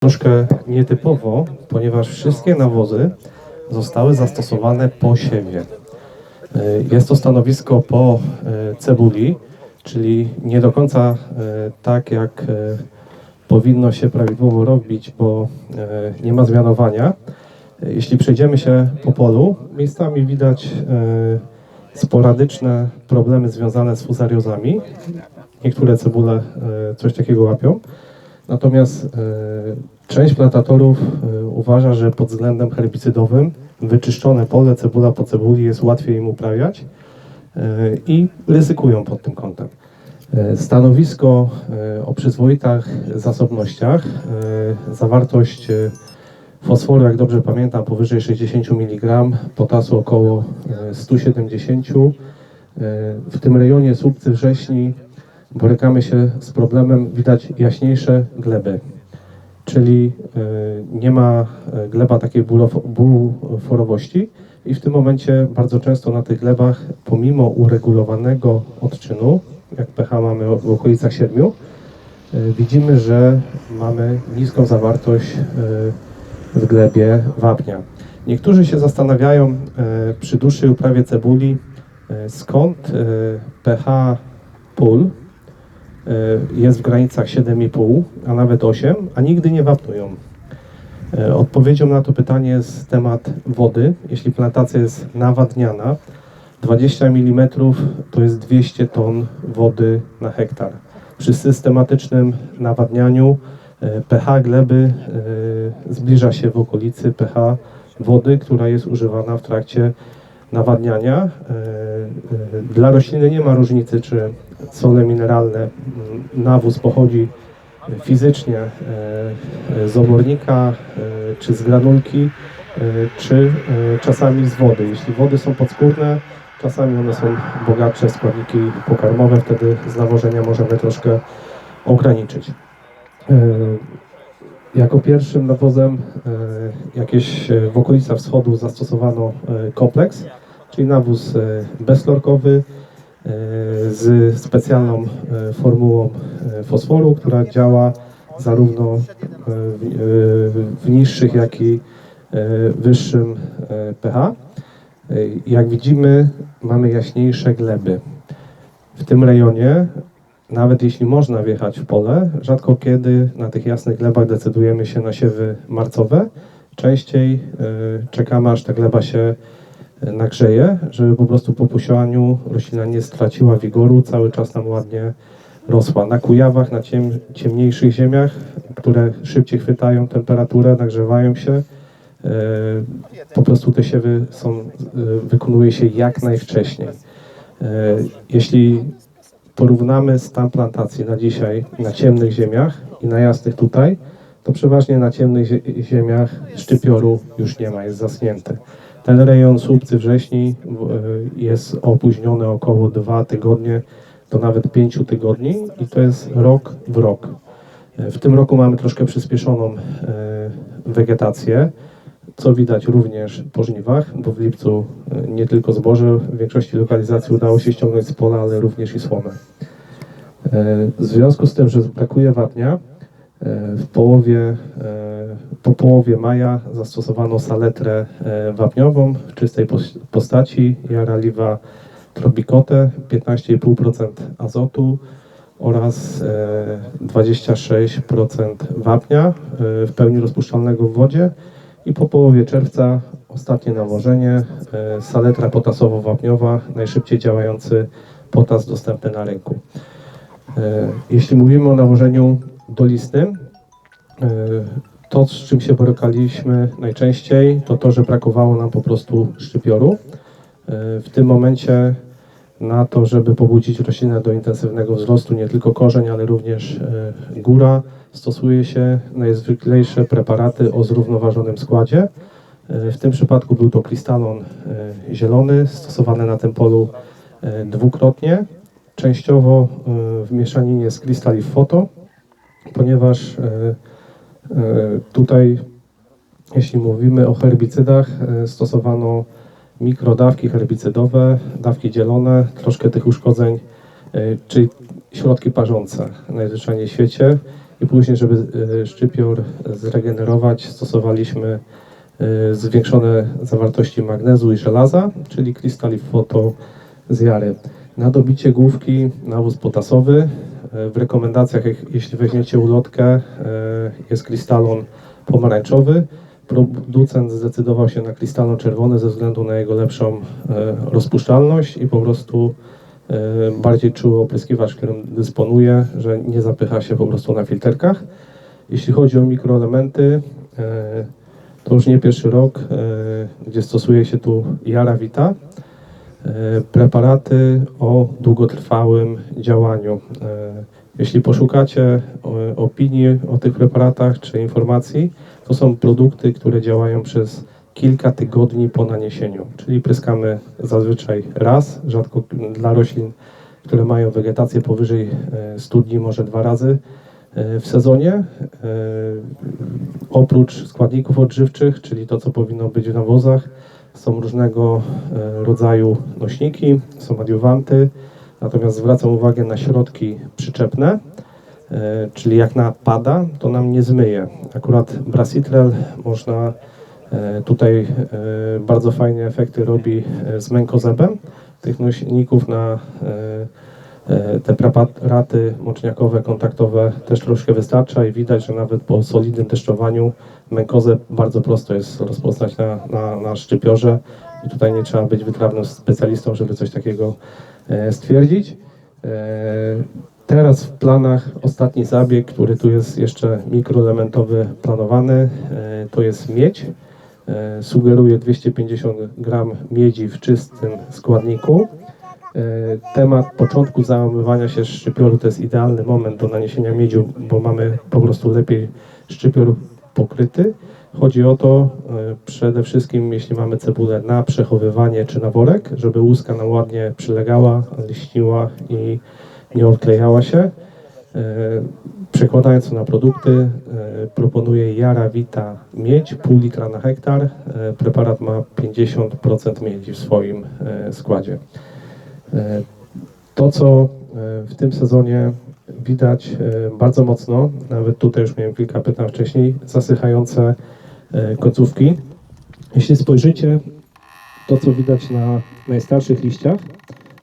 troszkę nietypowo, ponieważ wszystkie nawozy zostały zastosowane po siewie. Y, Jest to stanowisko po y, cebuli, czyli nie do końca y, tak, jak powinno się prawidłowo robić, bo nie ma zmianowania. Jeśli przejdziemy się po polu, miejscami widać sporadyczne problemy związane z fuzariozami. Niektóre cebule coś takiego łapią. Natomiast e, część plantatorów e, uważa, że pod względem herbicydowym wyczyszczone pole, cebula po cebuli jest łatwiej im uprawiać e, i ryzykują pod tym kątem. Stanowisko o przyzwoitych zasobnościach, zawartość fosforu, jak dobrze pamiętam, powyżej 60 mg, potasu około e, 170 E, W tym rejonie Słupcy Wrześni borykamy się z problemem, widać jaśniejsze gleby, czyli e, nie ma e, gleba takiej bulof- buforowości i w tym momencie bardzo często na tych glebach, pomimo uregulowanego odczynu, jak pH mamy w okolicach 7, e, widzimy, że mamy niską zawartość w glebie wapnia. Niektórzy się zastanawiają przy dłuższej uprawie cebuli, skąd pH pól jest w granicach 7,5, a nawet 8, a nigdy nie wapnują. E, Odpowiedzią na to pytanie jest temat wody. Jeśli plantacja jest nawadniana, 20 mm to jest 200 ton wody na hektar. Przy systematycznym nawadnianiu e, pH gleby e, zbliża się w okolicy pH wody, która jest używana w trakcie nawadniania. E, e, Dla rośliny nie ma różnicy, czy sole mineralne, m, nawóz pochodzi fizycznie e, z obornika, czy z granulki, czy czasami z wody. Jeśli wody są podskórne, czasami one są bogatsze składniki pokarmowe, wtedy z nawożenia możemy troszkę ograniczyć. Jako pierwszym nawozem jakieś w okolicach wschodu zastosowano kompleks, czyli nawóz e, bezlorkowy e, z specjalną e, formułą fosforu, która działa zarówno w, niższych, jak i wyższym pH. Jak widzimy, mamy jaśniejsze gleby. W tym rejonie nawet jeśli można wjechać w pole, rzadko kiedy na tych jasnych glebach decydujemy się na siewy marcowe. Częściej czekamy, aż ta gleba się nagrzeje, żeby po prostu po posianiu roślina nie straciła wigoru, cały czas nam ładnie rosła. Na kujawach, na ciem, ciemniejszych ziemiach, które szybciej chwytają temperaturę, nagrzewają się, y, po prostu te siewy są, y, wykonuje się jak najwcześniej. Y, Jeśli porównamy stan plantacji na dzisiaj na ciemnych ziemiach i na jasnych tutaj, to przeważnie na ciemnych zie- ziemiach szczypioru już nie ma, jest zasnięty. Ten rejon słupcy wrześni y, jest opóźniony około 2 tygodnie do nawet 5 tygodni i to jest rok w rok. Y, W tym roku mamy troszkę przyspieszoną y, wegetację, co widać również po żniwach, bo w lipcu nie tylko zboże w większości lokalizacji udało się ściągnąć z pola, ale również i słomę. E, W związku z tym, że brakuje wapnia, e, w połowie, e, po połowie maja zastosowano saletrę e, wapniową w czystej pos- postaci Jaraliwa Trobicote 15,5% azotu oraz e, 26% wapnia e, w pełni rozpuszczalnego w wodzie i po połowie czerwca ostatnie nawożenie e, saletra potasowo-wapniowa, najszybciej działający potas dostępny na rynku. E, Jeśli mówimy o nawożeniu dolistym, e, to z czym się borykaliśmy najczęściej, to to, że brakowało nam po prostu szczypioru. E, W tym momencie na to, żeby pobudzić roślinę do intensywnego wzrostu, nie tylko korzeń, ale również e, góra, stosuje się najzwyklejsze preparaty o zrównoważonym składzie. E, W tym przypadku był to kristalon zielony, stosowany na tym polu dwukrotnie częściowo w mieszaninie z Crystalif Photo, ponieważ tutaj, jeśli mówimy o herbicydach, e, stosowano mikrodawki herbicydowe, dawki dzielone, troszkę tych uszkodzeń, e, czyli środki parzące najzwyczajniej w świecie. i później, żeby e, szczypior zregenerować, stosowaliśmy e, zwiększone zawartości magnezu i żelaza, czyli krystali foto z jary. Na dobicie główki nawóz potasowy. E, W rekomendacjach, jeśli weźmiecie ulotkę, e, jest krystalon pomarańczowy. Producent zdecydował się na krystalon czerwony ze względu na jego lepszą e, rozpuszczalność i po prostu bardziej czuły opryskiwacz, którym dysponuje, że nie zapycha się po prostu na filterkach. Jeśli chodzi o mikroelementy, to już nie pierwszy rok, gdzie stosuje się tu Jara Vita. E, preparaty o długotrwałym działaniu. E, Jeśli poszukacie e, opinii o tych preparatach czy informacji, to są produkty, które działają przez kilka tygodni po naniesieniu, czyli pryskamy zazwyczaj raz, rzadko dla roślin, które mają wegetację powyżej e, 100 dni, może dwa razy e, w sezonie. E, Oprócz składników odżywczych, czyli to, co powinno być w nawozach, są różnego e, rodzaju nośniki, są adiuwanty, natomiast zwracam uwagę na środki przyczepne, e, czyli jak napada, to nam nie zmyje. Akurat brasitrel można e, tutaj bardzo fajne efekty robi z mękozebem. Tych nośników na te preparaty moczniakowe, kontaktowe też troszkę wystarcza i widać, że nawet po solidnym teszczowaniu mękozę bardzo prosto jest rozpoznać na, na, na szczypiorze i tutaj nie trzeba być wytrawnym specjalistą, żeby coś takiego e, stwierdzić. E, Teraz w planach ostatni zabieg, który tu jest jeszcze mikroelementowy planowany, e, to jest miedź. E, Sugeruję 250 gram miedzi w czystym składniku. E, Temat początku załamywania się szczypioru to jest idealny moment do naniesienia miedziu, bo mamy po prostu lepiej szczypior pokryty. Chodzi o to e, przede wszystkim, jeśli mamy cebulę na przechowywanie czy na worek, żeby łuska nam ładnie przylegała, liśniła i nie odklejała się. E, Przekładając to na produkty, proponuję Jara Vita miedź, pół litra na hektar. Preparat ma 50% miedzi w swoim składzie. E, To, co e, w tym sezonie widać e, bardzo mocno, nawet tutaj już miałem kilka pytań wcześniej, zasychające końcówki. Jeśli spojrzycie, to co widać na najstarszych liściach,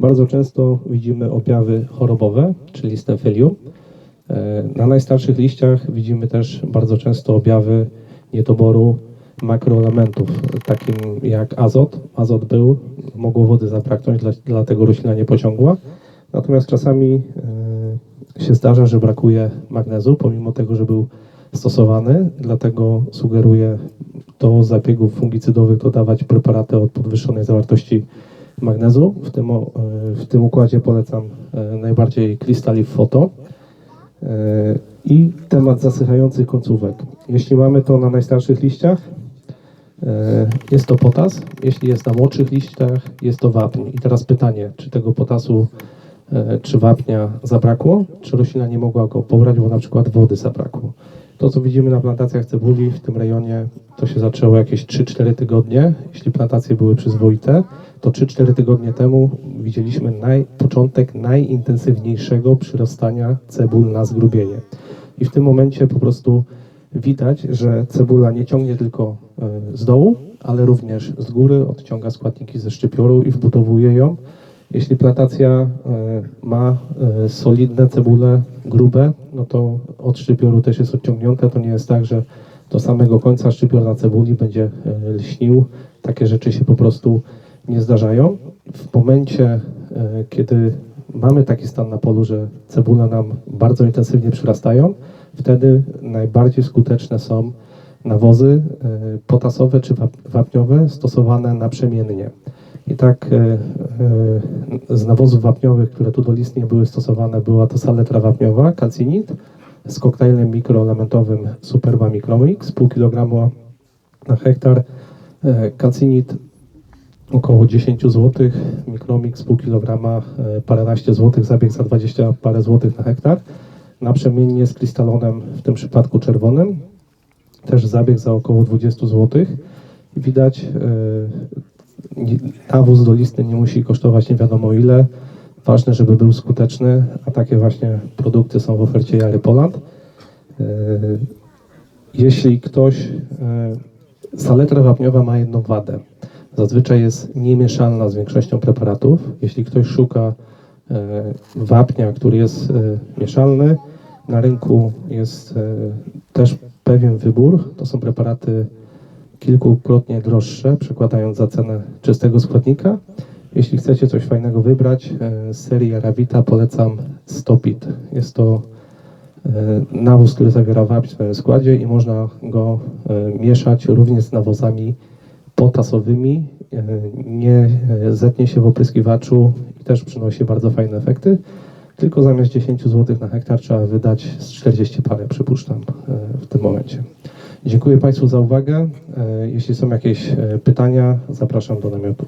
bardzo często widzimy objawy chorobowe, czyli stemfelium. E, Na najstarszych liściach widzimy też bardzo często objawy niedoboru makroelementów, takim jak azot. Azot był, mogło wody zabraknąć, dla- dlatego roślina nie pociągła. Natomiast czasami e, się zdarza, że brakuje magnezu, pomimo tego, że był stosowany. Dlatego sugeruję do zabiegów fungicydowych dodawać preparaty o podwyższonej zawartości magnezu. W tym, e, w tym układzie polecam e, najbardziej Crystalif Photo. I temat zasychających końcówek. Jeśli mamy to na najstarszych liściach, jest to potas. Jeśli jest na młodszych liściach, jest to wapń. I teraz pytanie, czy tego potasu e, czy wapnia zabrakło, czy roślina nie mogła go pobrać, bo na przykład wody zabrakło. To, co widzimy na plantacjach cebuli w tym rejonie, to się zaczęło jakieś 3-4 tygodnie. Jeśli plantacje były przyzwoite, to 3-4 tygodnie temu widzieliśmy naj, początek najintensywniejszego przyrastania cebul na zgrubienie. I w tym momencie po prostu widać, że cebula nie ciągnie tylko e, z dołu, ale również z góry, odciąga składniki ze szczypioru i wbudowuje ją. Jeśli plantacja e, ma e, solidne cebule, grube, no to od szczypioru też jest odciągnięte. To nie jest tak, że do samego końca szczypior na cebuli będzie lśnił. Takie rzeczy się po prostu nie zdarzają. W momencie, kiedy mamy taki stan na polu, że cebule nam bardzo intensywnie przyrastają, wtedy najbardziej skuteczne są nawozy e, potasowe czy wap- wapniowe stosowane naprzemiennie. I tak e, e, z nawozów wapniowych, które tu dolistnie były stosowane, była to saletra wapniowa, calcinit z koktajlem mikroelementowym Superba Micromix, pół kilograma na hektar. Calcinit około 10 zł, Micromix pół kilograma, e, paręnaście złotych, zabieg za 20 parę złotych na hektar. Naprzemiennie z krystalonem, w tym przypadku czerwonym, też zabieg za około 20 zł. Widać, nie- nawóz dolistny nie musi kosztować nie wiadomo ile. Ważne, żeby był skuteczny, a takie właśnie produkty są w ofercie Jary Poland. E, Jeśli ktoś, saletra wapniowa ma jedną wadę. Zazwyczaj jest niemieszalna z większością preparatów. Jeśli ktoś szuka e, wapnia, który jest e, mieszalny, na rynku jest e, też pewien wybór. To są preparaty kilkukrotnie droższe, przekładając za cenę czystego składnika. Jeśli chcecie coś fajnego wybrać, z serii Aravita polecam Stopit. Jest to nawóz, który zawiera wapń w swoim składzie i można go mieszać również z nawozami potasowymi. E, Nie e, zetnie się w opryskiwaczu i też przynosi bardzo fajne efekty. Tylko zamiast 10 zł na hektar trzeba wydać z 40 parę, przypuszczam, e, w tym momencie. Dziękuję Państwu za uwagę. Jeśli są jakieś pytania, zapraszam do namiotu.